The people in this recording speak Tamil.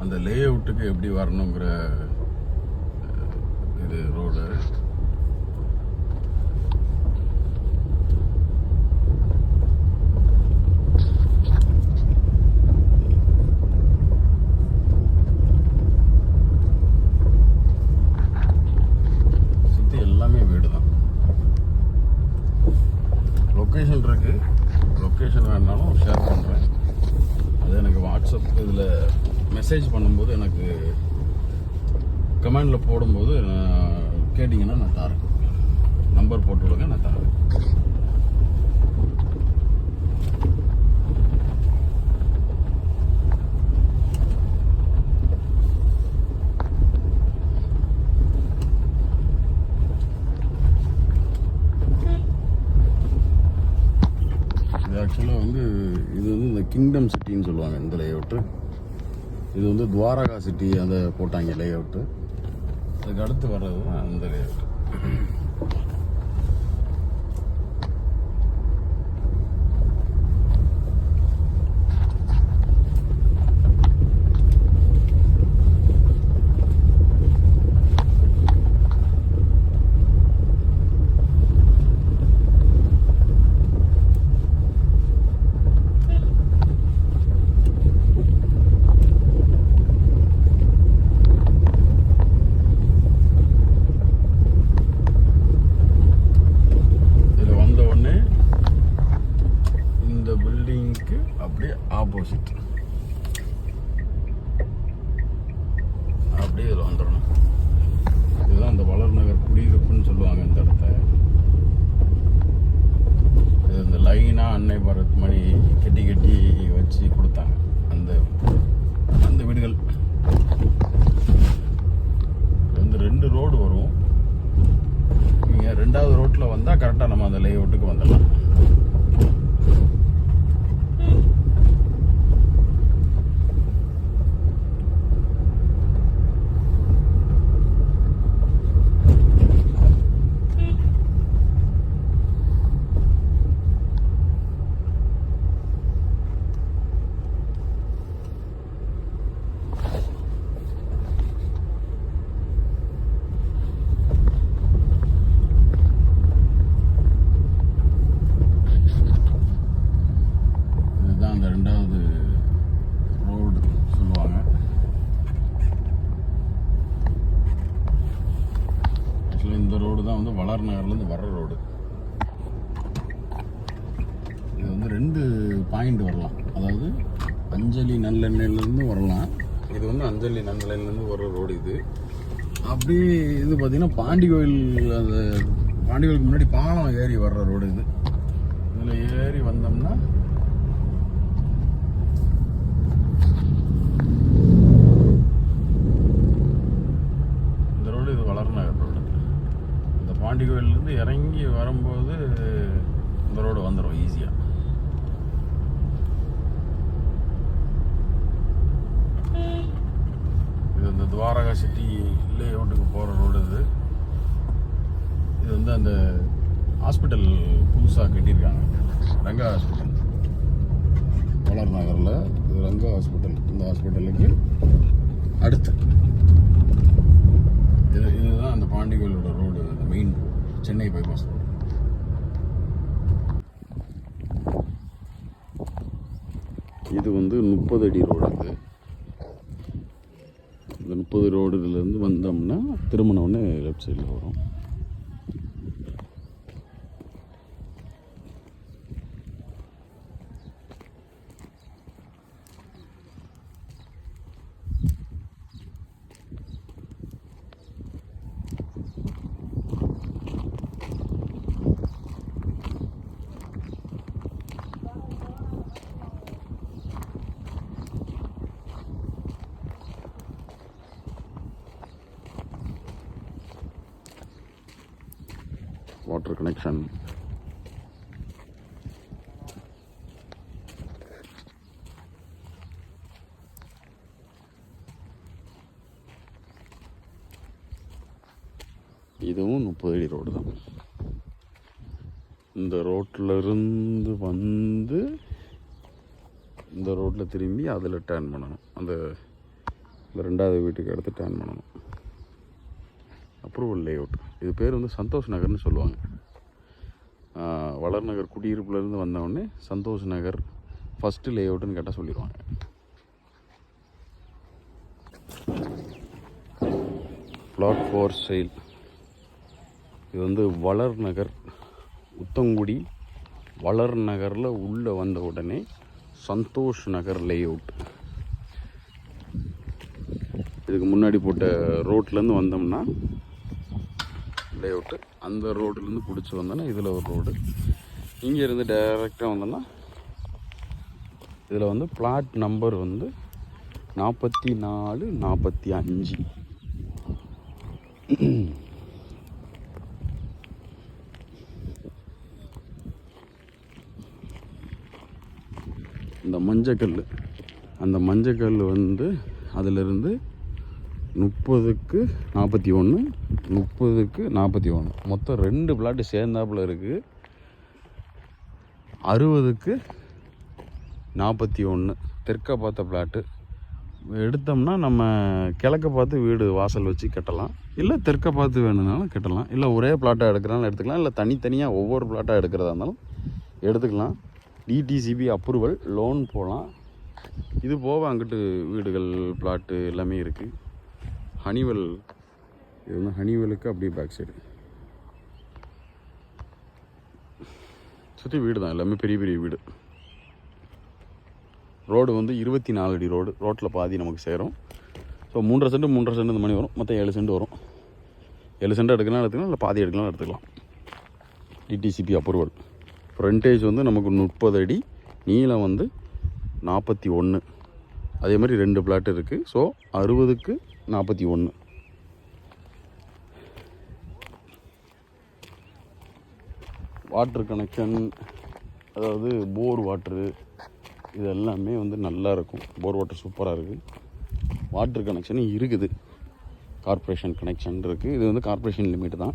அந்த லே அவுட்டுக்கு எப்படி வரணுங்கிற இது ரோடு சுற்றி எல்லாமே வீடு தான் லொக்கேஷன் இருக்கு. லொக்கேஷன் வேணாலும் ஷேர் பண்ணுறேன் அது எனக்கு வாட்ஸ்அப் இதில் மெசேஜ் பண்ணும்போது எனக்கு கமெண்டில் போடும்போது கேட்டிங்கன்னா நான் தரேன். நம்பர் போட்டுவிடுங்க நான் தரேன். ஆக்சுவலாக வந்து இது வந்து இந்த கிங்டம் சிட்டின்னு சொல்லுவாங்க இந்த லேஅவுட்டு இது வந்து துவாரகா சிட்டி அந்த போட்டாங்க லேஅவுட்டு அதுக்கு அடுத்து வர்றது தான் அந்த லேஅவுட் வந்த உடனே இந்த பில்டிங்க்கு அப்படியே ஆப்போசிட் அப்படியே இதில் வந்துடணும். இதுதான் இந்த வளர் நகர் குடியிருப்புன்னு சொல்லுவாங்க இந்த இடத்த. இது இந்த லைனாக அன்னை பரத் மணி கட்டி கட்டி வச்சு கொடுத்தாங்க. அந்த அந்த வீடுகள். வந்து ரெண்டு ரோடு வரும். நீங்கள் ரெண்டாவது ரோட்டில் வந்தால் கரெக்டாக நம்ம அந்த லேஅவுட்டுக்கு வந்துடலாம் இதுதான் அந்த ரெண்டாவது ரோடு சொல்லுவாங்க ஆக்சுவலி இந்த மலார் நகர்லேருந்து வர்ற ரோடு. இது வந்து ரெண்டு பாயிண்ட் வரலாம். அதாவது அஞ்சலி நல்லெண்ணெயிலேருந்து வரலாம். இது வந்து அஞ்சலி நல்லெண்ணெயிலேருந்து வர்ற ரோடு இது. அப்படியே இது பார்த்திங்கன்னா பாண்டி கோயில் அந்த பாண்டி கோயிலுக்கு முன்னாடி பாலம் ஏறி வர்ற ரோடு இது. இதில் ஏறி வந்தோம்னா இந்த ரோடு இது வளர் நகர் ரோடு இந்த பாண்டி கோயிலேருந்து இறங்கி வரும்போது இந்த ரோடு வந்துடும் ஈஸியாக இது இந்த துவாரகா சிட்டி லேஅவுட்டுக்கு போகிற ரோடு இது. இது வந்து அந்த ஹாஸ்பிட்டல் புதுசாக கட்டியிருக்காங்க. ரங்கா ஹாஸ்பிட்டல் வளர் நகரில் இது ரங்கா ஹாஸ்பிட்டல் இந்த ஹாஸ்பிட்டலுக்கு அடுத்து. இது இதுதான் அந்த பாண்டிகோயிலோட ரோடு அந்த main road Chennai bypass road. இது வந்து முப்பது அடி ரோடு இது இந்த முப்பது ரோடுலேருந்து வந்தோம்னா திருமணம்னு லெஃப்ட் சைடில் வரும். வாட்டர் கனெக்ஷன் இதுவும் முப்பது அடி ரோடு தான். இந்த ரோட்டில் இருந்து வந்து இந்த ரோட்டில் திரும்பி அதில் டேர்ன் பண்ணணும். அந்த இந்த ரெண்டாவது வீட்டுக்கு எடுத்து டேர்ன் பண்ணணும். அப்ரூவல் லேஅவுட் இது பேர் வந்து சந்தோஷ் நகர்னு சொல்லுவாங்க. வளர்நகர் குடியிருப்புலேருந்து வந்தவுடனே சந்தோஷ் நகர் ஃபஸ்ட்டு லேஅவுட்டுன்னு கேட்டால் சொல்லிடுவாங்க. பிளாட் ஃபோர் சேல் இது வந்து வளர்நகர் உத்தங்குடி வளர் நகரில் உள்ளே வந்த உடனே சந்தோஷ் நகர் லேஅவுட் இதுக்கு முன்னாடி போட்ட ரோட்லேருந்து வந்தோம்னா லே அவுட்டு அந்த ரோட்டிலேருந்து பிடிச்சி வந்தோன்னா இதில் ஒரு ரோடு இங்கே இருந்து டைரெக்டாக வந்தோன்னா இதில் வந்து பிளாட் நம்பர் வந்து நாற்பத்தி நாலு நாற்பத்தி அஞ்சு இந்த மஞ்சக்கல் அந்த மஞ்சக்கல் வந்து அதிலிருந்து முப்பதுக்கு நாற்பத்தி ஒன்று முப்பதுக்கு நாற்பத்தி ஒன்று மொத்தம் ரெண்டு பிளாட்டு சேர்ந்தாப்பில் இருக்குது அறுபதுக்கு நாற்பத்தி ஒன்று தெற்க பார்த்த பிளாட்டு எடுத்தோம்னா நம்ம கிழக்க பார்த்து வீடு வாசல் வச்சு கட்டலாம். இல்லை தெற்க பார்த்து வேணும்னாலும் கட்டலாம். இல்லை ஒரே பிளாட்டாக எடுக்கிறனாலும் எடுத்துக்கலாம். இல்லை தனித்தனியாக ஒவ்வொரு பிளாட்டாக எடுக்கிறதா இருந்தாலும் எடுத்துக்கலாம். டிடிசிபி அப்ரூவல் லோன் போகலாம் இது போக அங்கிட்டு வீடுகள் பிளாட்டு எல்லாமே இருக்குது ஹனிவெல் இது வந்து ஹனிவெலுக்கு அப்படியே பேக் சைடு சுற்றி வீடு தான் எல்லாமே பெரிய பெரிய வீடு. ரோடு வந்து இருபத்தி நாலு அடி ரோடு ரோட்டில் பாதி நமக்கு சேரும். ஸோ மூன்றரை சென்ட் மூன்றரை சென்ட் இந்த மணி வரும். மொத்தம் ஏழு சென்ட் வரும். ஏழு சென்ட் எடுக்கலாம் எடுத்துக்கலாம் இல்லை பாதி எடுக்கலாம் எடுத்துக்கலாம். டிடிசிபி அப்ரூவல் ஃப்ரண்டேஜ் வந்து நமக்கு முப்பது அடி நீளம் வந்து நாற்பத்தி ஒன்று அதே மாதிரி ரெண்டு பிளாட் இருக்குது ஸோ அறுபதுக்கு நாற்பத்தி ஒன்று. வாட்ரு கனெக்ஷன் அதாவது போர் வாட்ரு இது எல்லாமே வந்து நல்லா இருக்கும் போர் வாட்டர் சூப்பராக இருக்குது வாட்ரு கனெக்ஷனும் இருக்குது. கார்ப்பரேஷன் கனெக்ஷன் இருக்குது இது வந்து கார்ப்பரேஷன் லிமிட் தான்.